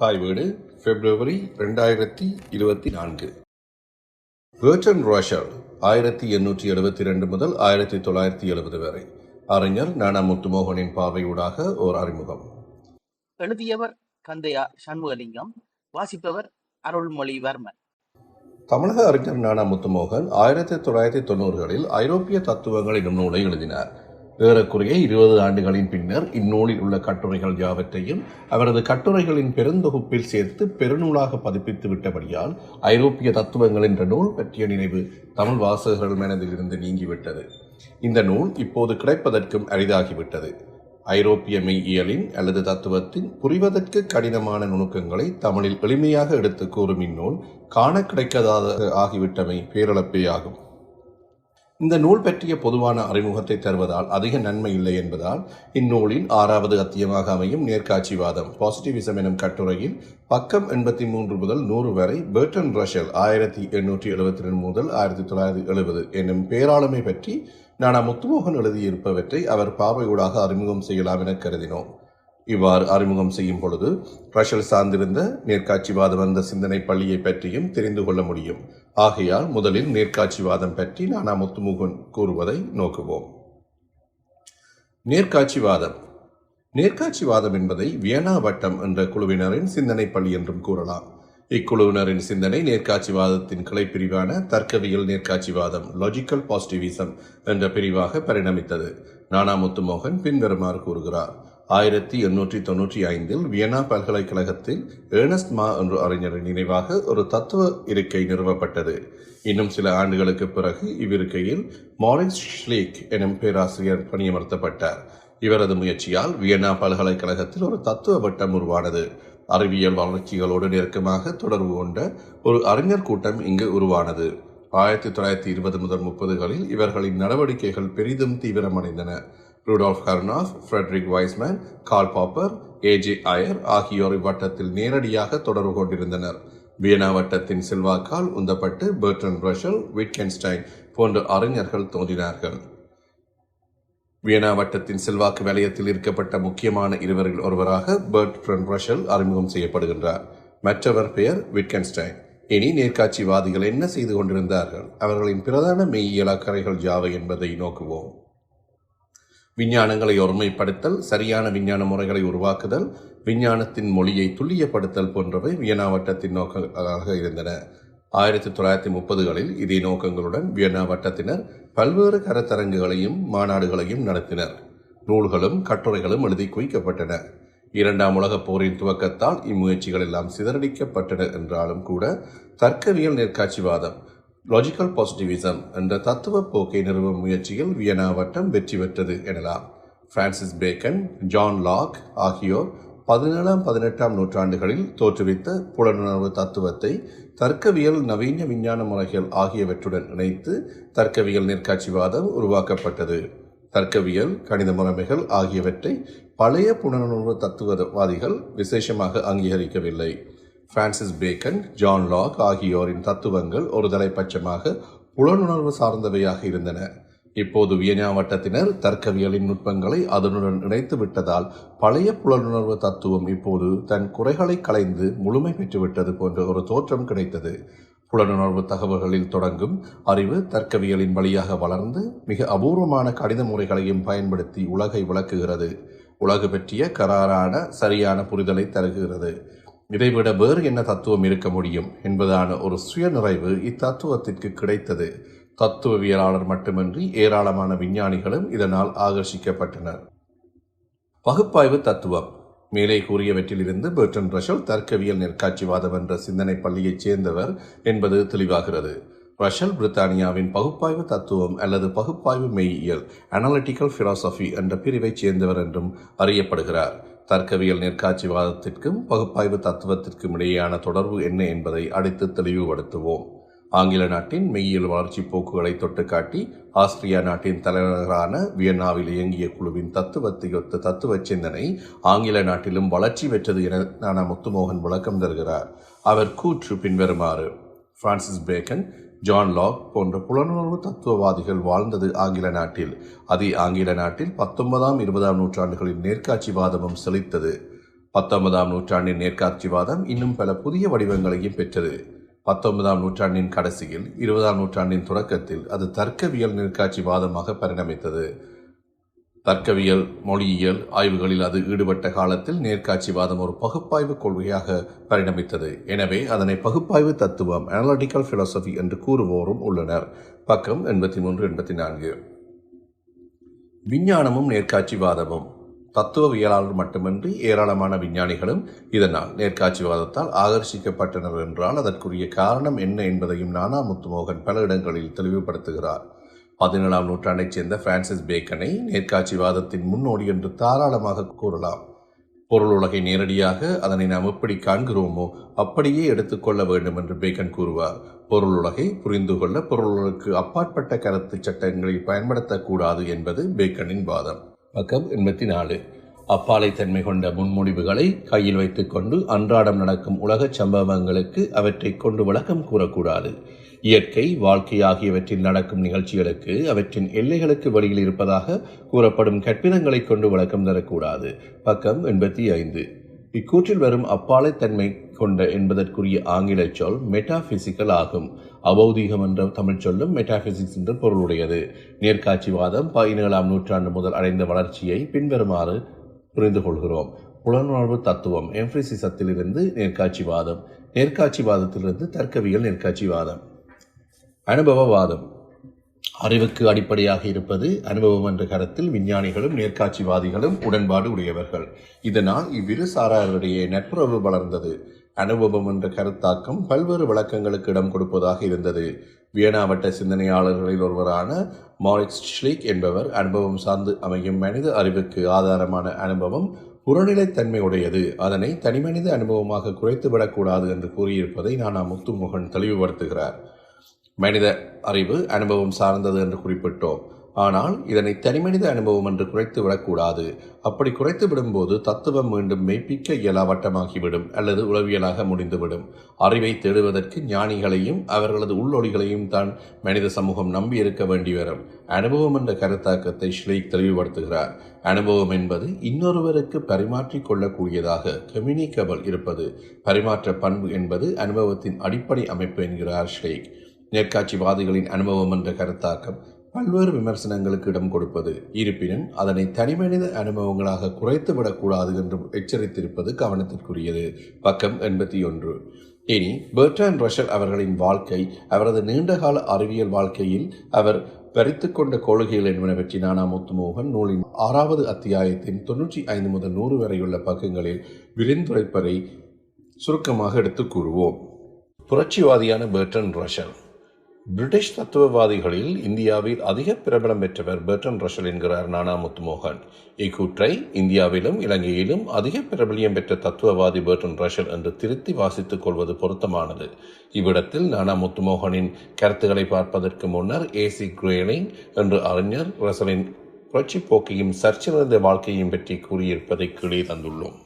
தாய் வீடு பிப்ரவரி ரெண்டாயிரத்தி இருபத்தி நான்கு. பேர்டன் ரோஷல் ஆயிரத்தி எண்ணூற்றி எழுபத்தி ரெண்டு முதல் ஆயிரத்தி தொள்ளாயிரத்தி எழுபது வரை. அறிஞர் நானா முத்துமோகனின் பார்வையூடாக ஓர் அறிமுகம். எழுதியவர் கந்தையா சண்முகலிங்கம் வாசிப்பவர் அருள்மொழிவர்மன். தமிழக அறிஞர் நானா முத்துமோகன் ஆயிரத்தி தொள்ளாயிரத்தி தொண்ணூறுகளில் ஐரோப்பிய தத்துவங்கள் என்னும் நூலை எழுதினார். ஏறக்குறைய இருபது ஆண்டுகளின் பின்னர் இந்நூலில் உள்ள கட்டுரைகள் யாவற்றையும் அவரது கட்டுரைகளின் பெருந்தொகுப்பில் சேர்த்து பெருநூலாக பதிப்பித்து விட்டபடியால் ஐரோப்பிய தத்துவங்கள் என்ற நூல் பற்றிய நினைவு தமிழ் வாசகர்கள் மனதிலிருந்து நீங்கிவிட்டது. இந்த நூல் இப்போது கிடைப்பதற்கும் அரிதாகிவிட்டது. ஐரோப்பிய மெய்யியலின் அல்லது தத்துவத்தின் புரிவதற்கு கடினமான நுணுக்கங்களை தமிழில் எளிமையாக எடுத்து கூறும் இந்நூல் காண கிடைக்காத ஆகிவிட்டமை பேரிழப்பே ஆகும் இந்த நூல் பற்றிய பொதுவான அறிமுகத்தை தருவதால் அதிக நன்மை இல்லை என்பதால் இந்நூலின் ஆறாவது அத்தியமாக அமையும் நேர்காட்சிவாதம் பாசிட்டிவிசம் எனும் கட்டுரையில் பக்கம் எண்பத்தி மூன்று முதல் நூறு வரை பேர்டன் ரஷல் ஆயிரத்தி எண்ணூற்றி எழுபத்தி ரெண்டு முதல் ஆயிரத்தி தொள்ளாயிரத்தி எழுபது என்னும் பேராளுமை பற்றி நானா முத்துமோகன் எழுதியிருப்பவற்றை அவர் பார்வையூடாக அறிமுகம் செய்யலாம் என கருதினோம். இவ்வாறு அறிமுகம் செய்யும் பொழுது ரஷல் சார்ந்திருந்த நேர்காட்சிவாதம் வந்த சிந்தனை பள்ளியை பற்றியும் தெரிந்து கொள்ள முடியும். ஆகையால் முதலில் நேர்காட்சிவாதம் பற்றி நானா முத்துமுகன் கூறுவதை நோக்குவோம். நேர்காட்சிவாதம். நேர்காட்சிவாதம் என்பதை வியனா வட்டம் என்ற குழுவினரின் சிந்தனை பள்ளி என்றும் கூறலாம். இக்குழுவினரின் சிந்தனை நேர்காட்சிவாதத்தின் கிளைப்பிரிவான தர்க்கவியல் நேர்காட்சிவாதம் லாஜிக்கல் பாசிட்டிவிசம் என்ற பிரிவாக பரிணமித்தது. நானா முத்துமோகன் பின்வருமாறு கூறுகிறார். ஆயிரத்தி எண்ணூற்றி தொன்னூற்றி ஐந்தில் வியன்னா பல்கலைக்கழகத்தில் ஏர்னஸ்ட் மா என்ற அறிஞரின் நினைவாக ஒரு தத்துவ இருக்கை நிறுவப்பட்டது. இன்னும் சில ஆண்டுகளுக்கு பிறகு இவ்விருக்கையில் மாரிஸ் ஷ்லீக் எனும் பேராசிரியர் பணியமர்த்தப்பட்டார். இவரது முயற்சியால் வியன்னா பல்கலைக்கழகத்தில் ஒரு தத்துவ வட்டம் உருவானது. அறிவியல் வளர்ச்சிகளோடு நெருக்கமாக தொடர்பு கொண்ட ஒரு அறிஞர் கூட்டம் இங்கு உருவானது. ஆயிரத்தி தொள்ளாயிரத்தி இருபது முதல் முப்பதுகளில் இவர்களின் நடவடிக்கைகள் பெரிதும் தீவிரமடைந்தன. Rudolf Harnaaz Friedrich Waismann Karl Popper A J Ayer ஆகியோர் இவ்வட்டத்தில் நேரடியாக தொடர்பு கொண்டிருந்தனர். வியனா வட்டத்தின் செல்வாக்கால் உந்தப்பட்டு பெர்டன் ரஷல் விட்கென்ஸ்டைன் போன்ற அறிஞர்கள் தோன்றினார்கள். வியனா வட்டத்தின் செல்வாக்கு வலயத்தில் இருக்கப்பட்ட முக்கியமான இருவரில் ஒருவராக பெர்ட்ரன் ரஷல் அறிமுகம் செய்யப்படுகின்றார். மற்றவர் பெயர் விட்கென்ஸ்டைன் இனி நேர்காட்சிவாதிகள் என்ன செய்து கொண்டிருந்தார்கள்? அவர்களின் பிரதான மெய்யியல் அக்கறைகள் யாவை என்பதை நோக்குவோம். விஞ்ஞானங்களை ஒருமைப்படுத்தல் சரியான விஞ்ஞான முறைகளை உருவாக்குதல் விஞ்ஞானத்தின் மொழியை துல்லியப்படுத்தல் போன்றவை வியனா வட்டத்தின் நோக்கங்களாக இருந்தன. ஆயிரத்தி தொள்ளாயிரத்தி முப்பதுகளில் இதே நோக்கங்களுடன் வியன்னா வட்டத்தினர் பல்வேறு கருத்தரங்குகளையும் மாநாடுகளையும் நடத்தினர். நூல்களும் கட்டுரைகளும் எழுதி குவிக்கப்பட்டன. இரண்டாம் உலகப் போரின் துவக்கத்தால் இம்முயற்சிகள் எல்லாம் சிதறடிக்கப்பட்டன என்றாலும் கூட தர்க்கவியல் நேர்காட்சிவாதம் லாஜிக்கல் பாசிட்டிவிசம் என்ற தத்துவ போக்கை நிறுவும் முயற்சியில் வியனா வட்டம் வெற்றி பெற்றது எனலாம். பிரான்சிஸ் பேக்கன் ஜான் லாக் ஆகியோர் பதினேழாம் பதினெட்டாம் நூற்றாண்டுகளில் தோற்றுவித்த புலனுணர்வு தத்துவத்தை தர்க்கவியல் நவீன விஞ்ஞான முறைகள் ஆகியவற்றுடன் இணைத்து தர்க்கவியல் நேர்காட்சிவாதம் உருவாக்கப்பட்டது. தர்க்கவியல் கணித முறைமைகள் ஆகியவற்றை பழைய புலனுணர்வு தத்துவவாதிகள் விசேஷமாக அங்கீகரிக்கவில்லை. பிரான்சிஸ் பேக்கன் ஜான் லாக் ஆகியோரின் தத்துவங்கள் ஒரு தலைப்பட்சமாக புலனுணர்வு சார்ந்தவையாக இருந்தன. இப்போது வியனா வட்டத்தினர் தர்க்கவியலின் நுட்பங்களை அதனுடன் இணைத்து விட்டதால் பழைய புலனுணர்வு தத்துவம் இப்போது தன் குறைகளை களைந்து முழுமை பெற்றுவிட்டது போன்ற ஒரு தோற்றம் கிடைத்தது. புலனுணர்வு தகவல்களில் தொடங்கும் அறிவு தர்க்கவியலின் வழியாக வளர்ந்து மிக அபூர்வமான கடித முறைகளையும் பயன்படுத்தி உலகை விளக்குகிறது. உலகு பற்றிய கராரான சரியான புரிதலை தருகிறது. இதைவிட வேறு என்ன தத்துவம் இருக்க முடியும் என்பதான ஒரு சுயநிறைவு இத்தத்துவத்திற்கு கிடைத்தது. தத்துவவியலாளர் மட்டுமின்றி ஏராளமான விஞ்ஞானிகளும் இதனால் ஆகர்ஷிக்கப்பட்டனர். பகுப்பாய்வு தத்துவம். மேலே கூறியவற்றிலிருந்து பெர்டன் ரஷல் தர்க்கவியல் நெற்காட்சிவாதம் என்ற சிந்தனை பள்ளியைச் சேர்ந்தவர் என்பது தெளிவாகிறது. ரஷல் பிரித்தானியாவின் பகுப்பாய்வு தத்துவம் அல்லது பகுப்பாய்வு மெய்யியல் அனாலிட்டிக்கல் பிலாசபி என்ற பிரிவைச் சேர்ந்தவர் என்றும் அறியப்படுகிறார். தர்க்கவியல் நேர்காட்சிவாதத்திற்கும் பகுப்பாய்வு தத்துவத்திற்கும் இடையேயான தொடர்பு என்ன என்பதை அடித்து தெளிவுபடுத்துவோம். ஆங்கில நாட்டின் மெய்யியல் வளர்ச்சி போக்குகளை தொட்டுக்காட்டி ஆஸ்திரியா நாட்டின் தலைநகரான வியன்னாவில் இயங்கிய குழுவின் தத்துவத்தையொத்த தத்துவ சிந்தனை ஆங்கில நாட்டிலும் வளர்ச்சி பெற்றது என நானா முத்துமோகன் விளக்கம் தருகிறார். அவர் கூற்று பின்வருமாறு. பிரான்சிஸ் பேக்கன் ஜான் லாக் போன்ற புலனுணர்வு தத்துவவாதிகள் வாழ்ந்தது ஆங்கில நாட்டில். அதே ஆங்கில நாட்டில் பத்தொன்பதாம் இருபதாம் நூற்றாண்டுகளில் நேர்காட்சிவாதமும் செழித்தது. பத்தொன்பதாம் நூற்றாண்டின் நேர்காட்சிவாதம் இன்னும் பல புதிய வடிவங்களையும் பெற்றது. பத்தொன்பதாம் நூற்றாண்டின் கடைசியில் இருபதாம் நூற்றாண்டின் தொடக்கத்தில் அது தர்க்கவியல் நேர்காட்சிவாதமாக பரிணமித்தது. தர்க்கவியல் மொழியியல் ஆய்வுகளில் அது ஈடுபட்ட காலத்தில் நேர்காட்சிவாதம் ஒரு பகுப்பாய்வு கொள்கையாக பரிணமித்தது. எனவே அதனை பகுப்பாய்வு தத்துவம் அனலிட்டிக்கல் philosophy என்று கூறுவோரும் உள்ளனர். பக்கம் எண்பத்தி மூன்று எண்பத்தி நான்கு விஞ்ஞானமும் நேர்காட்சிவாதமும் தத்துவவியலாளர் மட்டுமின்றி ஏராளமான விஞ்ஞானிகளும் இதனால் நேர்காட்சிவாதத்தால் ஆகர்ஷிக்கப்பட்டனர் என்றால் அதற்குரிய காரணம் என்ன என்பதையும் நானா முத்துமோகன் பல இடங்களில் தெளிவுபடுத்துகிறார். பதினேழாம் நூற்றாண்டைச் சேர்ந்த பிரான்சிஸ் பேக்கனை நேர்காட்சிவாதத்தின் முன்னோடி என்று தாராளமாக கூறலாம். பொருள் உலகை நேரடியாக அதனை நாம் எப்படி காண்கிறோமோ அப்படியே எடுத்துக்கொள்ள வேண்டும் என்று பேக்கன் கூறுவார். பொருள் உலகை புரிந்து கொள்ள பொருளுக்கு அப்பாற்பட்ட கருத்து சட்டங்களை பயன்படுத்தக்கூடாது என்பது பேக்கனின் வாதம். பக்கம் எண்பத்தி நாலு. அப்பாலைத்தன்மை கொண்ட முன்மொழிவுகளை கையில் வைத்துக்கொண்டு அன்றாடம் நடக்கும் உலகச் சம்பவங்களுக்கு அவற்றை கொண்டு விளக்கம் கூறக்கூடாது. இயற்கை வாழ்க்கை ஆகியவற்றில் நடக்கும் நிகழ்ச்சிகளுக்கு அவற்றின் எல்லைகளுக்கு வழியில் இருப்பதாக கூறப்படும் கற்பிதங்களை கொண்டு விளக்கம் தரக்கூடாது. பக்கம் எண்பத்தி ஐந்து. இக்கூற்றில் வரும் அப்பாலைத்தன்மை கொண்ட என்பதற்குரிய ஆங்கில சொல் மெட்டாபிசிக்கல் ஆகும். அபௌதீகம் என்ற தமிழ் சொல்லும் மெட்டாபிசிக்ஸ் என்ற பொருளுடையது. நேர்காட்சிவாதம் பதினேழாம் நூற்றாண்டு முதல் அடைந்த வளர்ச்சியை பின்வருமாறு புரிந்து கொள்கிறோம் புலனுணர்வு தத்துவம் எம்ஃபிசிசத்திலிருந்து நேர்காட்சிவாதம் நேர்காட்சிவாதத்திலிருந்து தர்க்கவியல் நேர்காட்சிவாதம். அனுபவவாதம். அறிவுக்கு அடிப்படையாக இருப்பது அனுபவம் என்ற கருத்தில் விஞ்ஞானிகளும் நேர்காட்சிவாதிகளும் உடன்பாடு உடையவர்கள். இதனால் இவ்விரு சாராருடைய நட்புறவு வளர்ந்தது. அனுபவம் என்ற கருத்தாக்கம் பல்வேறு விளக்கங்களுக்கு இடம் கொடுப்பதாக இருந்தது. வியனாவட்ட சிந்தனையாளர்களில் ஒருவரான மாரிக்ஸ் ஷ்லீக் என்பவர் அனுபவம் சார்ந்து அமையும் மனித அறிவுக்கு ஆதாரமான அனுபவம் புறநிலைத்தன்மை உடையது அதனை தனிமனித அனுபவமாக குறைத்துவிடக்கூடாது என்று கூறியிருப்பதை நானா முத்துமோகன் தெளிவுபடுத்துகிறார். மனித அறிவு அனுபவம் சார்ந்தது என்று குறிப்பிட்டோம். ஆனால் இதனை தனிமனித அனுபவம் என்று குறைத்து விடக்கூடாது. அப்படி குறைத்து விடும்போது தத்துவம் மீண்டும் மெய்ப்பிக்க இயலாவட்டமாகிவிடும் அல்லது உளவியலாக முடிந்துவிடும். அறிவை தேடுவதற்கு ஞானிகளையும் அவர்களது உள்ளொளிகளையும் தான் மனித சமூகம் நம்பி இருக்க வேண்டி வரும். அனுபவம் என்ற கருத்தாக்கத்தை ஷ்லீக் தெளிவுபடுத்துகிறார். அனுபவம் என்பது இன்னொருவருக்கு பரிமாற்றிக் கொள்ளக்கூடியதாக கம்யூனிகபிள் இருப்பது. பரிமாற்ற பண்பு என்பது அனுபவத்தின் அடிப்படை அமைப்பு என்கிறார் ஷ்லீக். நேர்காட்சிவாதிகளின் அனுபவம் என்ற கருத்தாக்கம் பல்வேறு விமர்சனங்களுக்கு இடம் கொடுப்பது. இருப்பினும் அதனை தனிமனித அனுபவங்களாக குறைத்து விடக்கூடாது என்று எச்சரித்திருப்பது கவனத்திற்குரியது. பக்கம் எண்பத்தி ஒன்று இனி பெர்ட்ரான் ரஷல் அவர்களின் வாழ்க்கை அவரது நீண்டகால அறிவியல் வாழ்க்கையில் அவர் பறித்து கொண்ட கொள்கைகள் என்பனவற்றி நானா முத்துமோகன் நூலின் ஆறாவது அத்தியாயத்தின் தொன்னூற்றி ஐந்து முதல் நூறு வரையுள்ள பக்கங்களில் விரிந்துரைப்பதை சுருக்கமாக எடுத்து கூறுவோம். புரட்சிவாதியான பெர்ட்ரன் ரஷல் பிரிட்டிஷ் தத்துவவாதிகளில் இந்தியாவில் அதிக பிரபலம் பெற்றவர் பெர்ட்ரன் ரஷல் என்கிறார் நானா முத்துமோகன். இக்கூற்றை இந்தியாவிலும் இலங்கையிலும் அதிக பிரபலியம் பெற்ற தத்துவவாதி பெர்ட்ரன் ரஷல் என்று திருத்தி வாசித்துக் கொள்வது பொருத்தமானது. இவ்விடத்தில் நானா முத்துமோகனின் கருத்துக்களை பார்ப்பதற்கு முன்னர் ஏசி கிரேலிங் என்ற அறிஞர் ரசலின் புரட்சி போக்கையும் சர்ச்சிலிருந்த வாழ்க்கையும் பற்றி கூறியிருப்பதை கீழே தந்துள்ளோம்.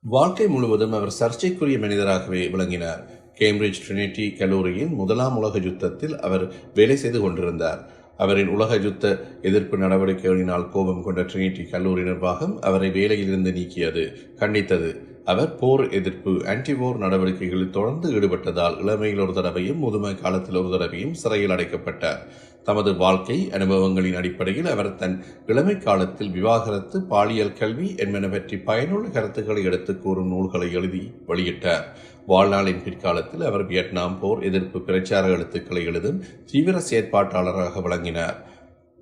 வாழ்க்கை முழுவதும் அவர் சர்ச்சைக்குரிய மனிதராகவே விளங்கினார். கேம்பிரிட்ஜ் ட்ரினிட்டி கல்லூரியின் முதலாம் உலக யுத்தத்தில் அவர் வேலை செய்து கொண்டிருந்தார். அவரின் உலக யுத்த எதிர்ப்பு நடவடிக்கைகளினால் கோபம் கொண்ட ட்ரினிட்டி கல்லூரி நிர்வாகம் அவரை வேலையிலிருந்து நீக்கியது கண்டித்தது. அவர் போர் எதிர்ப்பு ஆன்டிவோர் நடவடிக்கைகளில் தொடர்ந்து ஈடுபட்டதால் இளமையில் ஒரு தடவையும் முதுமை காலத்தில் ஒரு தடவையும் சிறையில் அடைக்கப்பட்டார். தமது வாழ்க்கை அனுபவங்களின் அடிப்படையில் அவர் தன் இளமை காலத்தில் விவாகரத்து பாலியல் கல்வி என்பன பற்றி பயனுள்ள கருத்துக்களை எடுத்து கூறும் நூல்களை எழுதி வெளியிட்டார். வாழ்நாளின் பிற்காலத்தில் அவர் வியட்நாம் போர் எதிர்ப்பு பிரச்சார எழுத்துக்களை எழுதும் தீவிர செயற்பாட்டாளராக விளங்கினார்.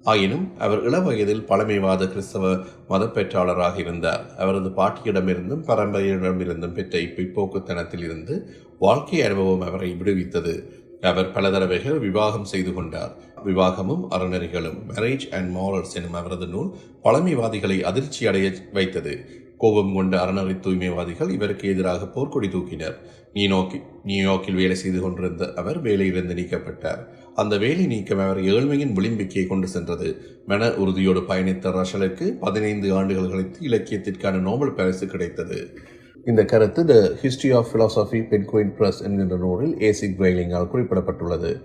ஆயினும் அவர் இளவயதில் பழமைவாத கிறிஸ்தவ மதப்பெற்றாளராக இருந்தார். அவரது பாட்டியிடமிருந்தும் பரம்பரையிடமிருந்தும் பெற்ற இப்பிற்போக்குத்தனத்தில் இருந்து வாழ்க்கை அனுபவம் அவரை விடுவித்தது. அவர் பல தடவைகள் விவாகம் செய்து கொண்டார். விவாகமும் அறநெறிகளும் மேரேஜ் அண்ட் மாரல்ஸ் எனும் அவரது நூல் பழமைவாதிகளை அதிர்ச்சி அடைய வைத்தது. கோபம் கொண்ட அறநெறி தூய்மைவாதிகள் இவருக்கு எதிராக போர்க்கொடி தூக்கினர். நியூயோர்க்கி நியூயார்க்கில் வேலை செய்து கொண்டிருந்த அவர் வேலையிலிருந்து நீக்கப்பட்டார். அந்த வேலை நீக்கம் அவர் ஏழ்மையின் விளிம்பிக்கே கொண்டு சென்றது. மன உறுதியோடு பயணித்த ரஷலுக்கு பதினைந்து ஆண்டுகள் கழித்து இலக்கியத்திற்கான நோபல் பரிசு கிடைத்தது. இந்த கருத்து the history of philosophy Penguin press என்கின்ற நூலில் ஏசி வெயிலிங்கால் குறிப்பிடப்பட்டுள்ளது.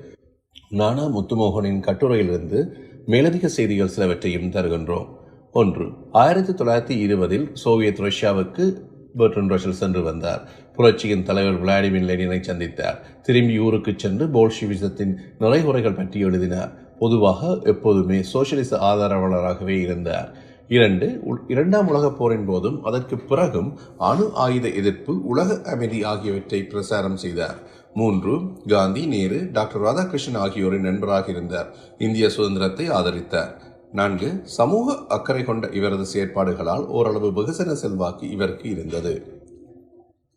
நானா முத்துமோகனின் கட்டுரையிலிருந்து மேலதிக செய்திகள் சிலவற்றையும் தருகின்றோம். ஒன்று. ஆயிரத்தி தொள்ளாயிரத்தி இருபதில் சோவியத் ரஷ்யாவுக்கு பெர்ட்ரன் ரஷல் சென்று வந்தார். புரட்சியின் தலைவர் விளாடிமிர் லெனினை சந்தித்தார். திரும்பி ஊருக்கு சென்று போல்ஷிவிசத்தின் நிறைகுறைகள் பற்றி எழுதினார். பொதுவாக எப்போதுமே சோசியலிச ஆதரவாளராகவே இருந்தார். இரண்டு இரண்டாம் உலகப் போரின் போதும் அதற்கு பிறகும் அணு ஆயுத எதிர்ப்பு உலக அமைதி ஆகியவற்றை பிரசாரம் செய்தார். மூன்று காந்தி நேரு டாக்டர் ராதாகிருஷ்ணன் ஆகியோரின் நண்பராக இருந்தார். இந்திய சுதந்திரத்தை ஆதரித்தார். நான்கு சமூக அக்கறை கொண்ட இவரது செயற்பாடுகளால் ஓரளவு வெகுசன செல்வாக்கு இவருக்கு இருந்தது.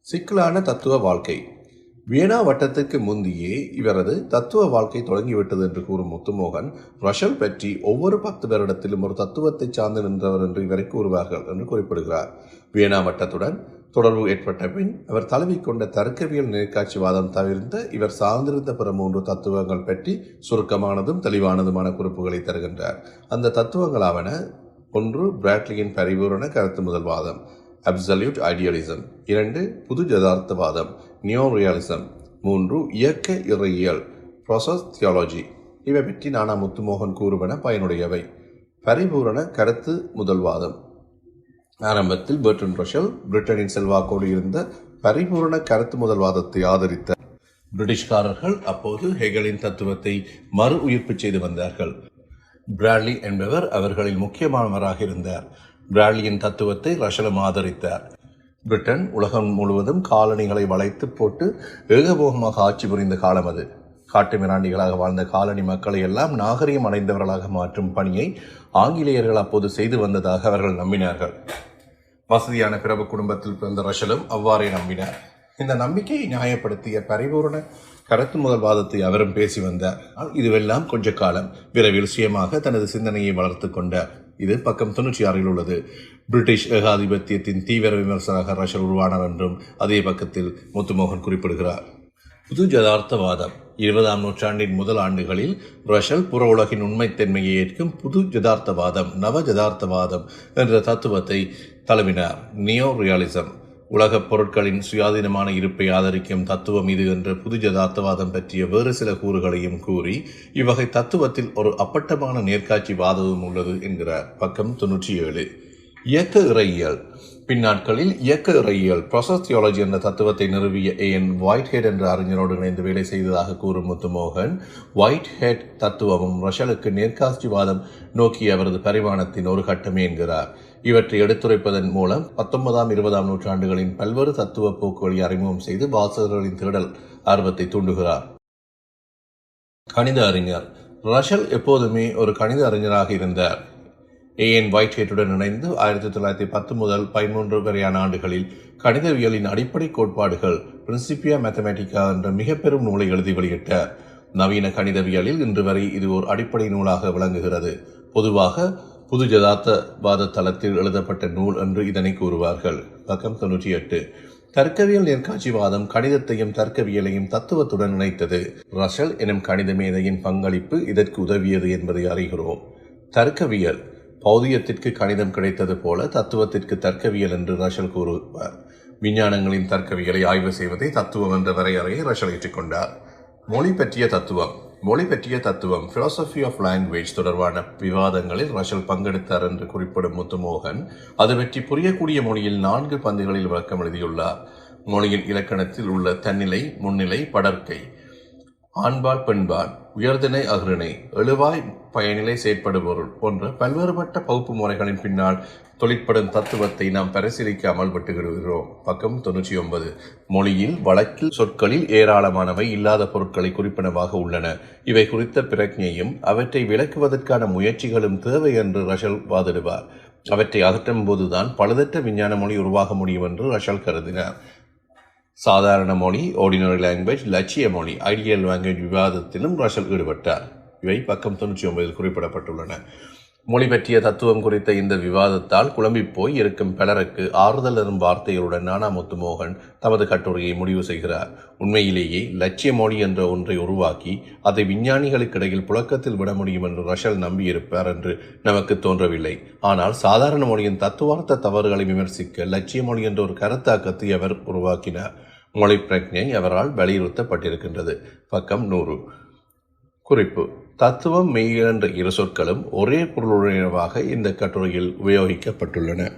சிக்கலான தத்துவ வாழ்க்கை. வியனா வட்டத்திற்கு முந்தியே இவரது தத்துவ வாழ்க்கை தொடங்கிவிட்டது என்று கூறும் முத்துமோகன் ரஷல் பற்றி ஒவ்வொரு பத்து வருடத்திலும் ஒரு தத்துவத்தை சார்ந்து நின்றவர் என்று இவரை கூறுவார்கள் என்று குறிப்பிடுகிறார். வியனா வட்டத்துடன் தொடர்பு ஏற்பட்ட பின் அவர் தழுவிக்கொண்ட தர்க்கவியல் நேர்காட்சிவாதம் தவிர்த்த இவர் சார்ந்திருந்த பிற மூன்று தத்துவங்கள் பற்றி சுருக்கமானதும் தெளிவானதுமான குறிப்புகளை தருகின்றார். அந்த தத்துவங்களாவன ஒன்று பிராட்லியின் பரிபூரண கருத்து முதல்வாதம் அப்சல்யூட் ஐடியலிசம். இரண்டு புது ஜதார்த்தவாதம் நியோ ரியலிசம். மூன்று இயக்க இறையியல் ப்ராசஸ் தியாலஜி இவை பற்றி நானா முத்துமோகன் கூறுவன பயனுடையவை. பரிபூரண கருத்து முதல்வாதம் ஆரம்பத்தில் பெர்டன் ரஷல் பிரிட்டனின் செல்வாக்கோடு இருந்த பரிபூரண கருத்து முதல்வாதத்தை ஆதரித்த பிரிட்டிஷ்காரர்கள் அப்போது ஹெகலின் தத்துவத்தை மறு உயிர்ப்பு செய்து வந்தார்கள். பிராட்லி என்பவர் அவர்களில் முக்கியமானவராக இருந்தார். பிராட்லியின் தத்துவத்தை ரஷலும் ஆதரித்தார். பிரிட்டன் உலகம் முழுவதும் காலனிகளை வளைத்து போட்டு ஏகபோகமாக ஆட்சி புரிந்த காலம் அது. காட்டு மிராண்டிகளாக வாழ்ந்த காலனி மக்களை எல்லாம் நாகரிகம் அடைந்தவர்களாக மாற்றும் பணியை ஆங்கிலேயர்கள் அப்போது செய்து வந்ததாக அவர்கள் நம்பினார்கள். வசதியான பிரபு குடும்பத்தில் பிறந்த ரஷலும் அவ்வாறே நம்பினார். இந்த நம்பிக்கையை நியாயப்படுத்திய பரிபூரண கருத்து முதல்வாதத்தை அவரும் பேசி வந்தார். இதுவெல்லாம் கொஞ்ச காலம் விரைவில் சுயமாக தனது சிந்தனையை வளர்த்து கொண்டார். இது பக்கம் தொன்னூற்றி ஆறில் உள்ளது. பிரிட்டிஷ் ஏகாதிபத்தியத்தின் தீவிர விமர்சனாக ரஷல் உருவானார் என்றும் அதே பக்கத்தில் முத்துமோகன் குறிப்பிடுகிறார். புது ஜதார்த்தவாதம். இருபதாம் நூற்றாண்டின் முதல் ஆண்டுகளில் ரஷல் புற உலகின் உண்மைத்தன்மையை ஏற்கும் புது ஜதார்த்தவாதம் நவ ஜதார்த்தவாதம் என்ற தத்துவத்தை தழுவினார். நியோ ரியாலிசம் உலகப் பொருட்களின் சுயாதீனமான இருப்பை ஆதரிக்கும் தத்துவம் இது என்ற புது ஜதார்த்தவாதம் பற்றிய வேறு சில கூறுகளையும் கூறி இவ்வகை தத்துவத்தில் ஒரு அப்பட்டமான நேர்காட்சி வாதமும் உள்ளது என்கிறார். பக்கம் தொன்னூற்றி ஏழு. இயக்க இறையியல் பின்னாட்களில் இயக்க இறையியல் ப்ராசஸ் தியாலஜி என்ற தத்துவத்தை நிறுவிய ஏன் ஒயிட் ஹெட் என்ற அறிஞரோடு இணைந்து வேலை செய்ததாக கூறும் முத்துமோகன் ஒயிட் ஹெட் தத்துவமும் ரஷலுக்கு நேர்காட்சிவாதம் நோக்கிய அவரது பரிமாணத்தின் ஒரு கட்டமே என்கிறார். இவற்றை எடுத்துரைப்பதன் மூலம் பத்தொன்பதாம் இருபதாம் நூற்றாண்டுகளின் பல்வேறு தத்துவ போக்குகளை அறிமுகம் செய்து வாசகர்களின் தேடல் ஆர்வத்தை தூண்டுகிறார். கணித அறிஞர். ரஷல் எப்போதுமே ஒரு கணித அறிஞராக இருந்தார். ஏஎன் ஒயிட்ஹெட்டுடன் இணைந்து ஆயிரத்தி தொள்ளாயிரத்தி பத்து முதல் பதிமூன்று வரையான ஆண்டுகளில் கணிதவியலின் அடிப்படை கோட்பாடுகள் பிரின்சிபியா மேத்தமேட்டிக்கா என்ற மிக பெரும் நூலை எழுதி வெளியிட்டார் நவீன கணிதவியலில் இன்று வரை இது ஒரு அடிப்படை நூலாக விளங்குகிறது. பொதுவாக புது ஜதார்த்தவாத தளத்தில் எழுதப்பட்ட நூல் என்று இதனை கூறுவார்கள். பக்கம் தொன்னூற்றி எட்டு தர்க்கவியல் நேர்காட்சிவாதம் கணிதத்தையும் தர்க்கவியலையும் தத்துவத்துடன் இணைத்தது. ரஷல் எனும் கணித மேதையின் பங்களிப்பு இதற்கு உதவியது என்பதை அறிகிறோம். தர்க்கவியல். பௌதியத்திற்கு கணிதம் கிடைத்தது போல தத்துவத்திற்கு தர்க்கவியல் என்று ரஷல் கூறுவார். விஞ்ஞானங்களின் தர்க்கவியலை ஆய்வு செய்வதை தத்துவம் என்ற வரையறையை ரஷல் ஏற்றுக்கொண்டார். மொழி பற்றிய தத்துவம். மொழி பற்றிய தத்துவம் philosophy ஆஃப் லாங்குவேஜ் தொடர்பான விவாதங்களில் ரஷல் பங்கெடுத்தார் என்று குறிப்பிடும் முத்துமோகன் அது பற்றி புரியக்கூடிய மொழியில் நான்கு பந்துகளில் விளக்கம் எழுதியுள்ளார். மொழியின் இலக்கணத்தில் உள்ள தன்னிலை முன்னிலை படர்க்கை ஆண்பால் பெண்பால் உயர்திணை அகிரிணை எழுவாய் பயனிலை செயற்படுபொருள் போன்ற பல்வேறுபட்ட பகுப்பு முறைகளின் பின்னால் தொழிற்படும் தத்துவத்தை நாம் பரிசீலிக்காமல் விட்டுவிடுகிறோம். பக்கம் தொன்னூற்றி ஒன்பது மொழியில் வழக்கில் சொற்களில் ஏராளமானவை இல்லாத பொருட்களை குறிப்பினவாக உள்ளன. இவை குறித்த பிரக்ஞையும் அவற்றை விளக்குவதற்கான முயற்சிகளும் தேவை என்று ரஷல் வாதிடுவார். அவற்றை அகற்றும் போதுதான் பழுதற்ற விஞ்ஞான மொழி உருவாக முடியும் என்று ரஷல் கருதினார். சாதாரண மொழி ஆர்டினரி லாங்குவேஜ் லட்சிய மொழி ஐடியல் லாங்குவேஜ் விவாதத்திலும் ரஷல் ஈடுபட்டார். இவை பக்கம் தொண்ணூற்றி ஒன்பதில் குறிப்பிடப்பட்டுள்ளன. மொழி பற்றிய தத்துவம் குறித்த இந்த விவாதத்தால் குழம்பிப் போய் இருக்கும் பலருக்கு ஆறுதல் தரும் வார்த்தைகளுடன் நானா முத்துமோகன் தமது கட்டுரையை முடிவு செய்கிறார். உண்மையிலேயே லட்சிய மொழி என்ற ஒன்றை உருவாக்கி அதை விஞ்ஞானிகளுக்கிடையில் புழக்கத்தில் விட முடியும் என்று ரஷல் நம்பியிருப்பார் என்று நமக்கு தோன்றவில்லை. ஆனால் சாதாரண மொழியின் தத்துவார்த்த தவறுகளை விமர்சிக்க லட்சிய மொழி என்ற ஒரு கருத்தாக்கத்தை அவர் உருவாக்கினார். மொழி பிரக்ஞை அவரால் வலியுறுத்தப்பட்டிருக்கின்றது. பக்கம் நூறு. குறிப்பு. தத்துவம் மெய் என்ற இரு சொற்களும் ஒரே பொருளுடையவாக இந்த கட்டுரையில் உபயோகிக்கப்பட்டுள்ளன.